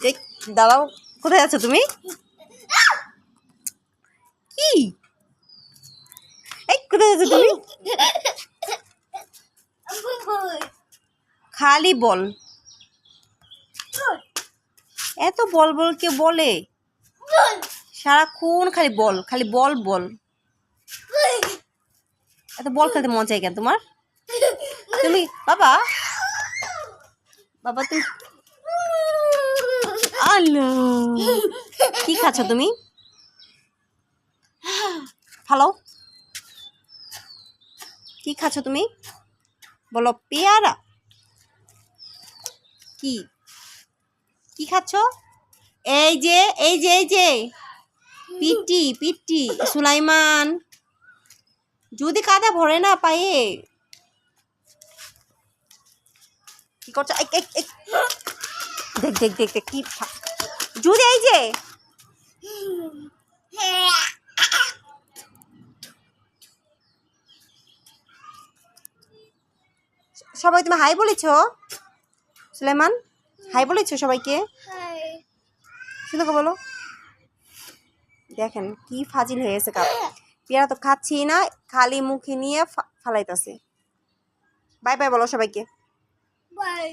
এই, দাঁড়াও, কোথায় আছো তুমি? কি? এই, কোথায় আছো তুমি? খালি বল। এত বল বল কে বলে? সারাক্ষণ খালি বল খালি বল বল। এত বল খেলতে মন চাই কেন তোমার? তুমি, বাবা? বাবা, তুমি আলো কি খাচ্ছ তুমি? হ্যালো কি খাচ্ছ তুমি? বলো, পেয়ারা? কি? কি খাচ্ছ? এই যে এই যে এই যে। PT PT, Sulaiman. যদি কাদা ভরে না পায়ে। কি করছ। দেখ দেখ দেখ দেখ, কি যদি এই যে, সবাই তুমি হাই বলেছ? সুলেমান, হাই বলেছ সবাইকে? শুধু বলো। দেখেন কি ফাজিল হয়ে গেছে কাপ। পেয়ারা তো খাচ্ছি না, খালি মুখে নিয়ে ফালাইতাছে। বাই বাই বলো সবাইকে। বাই।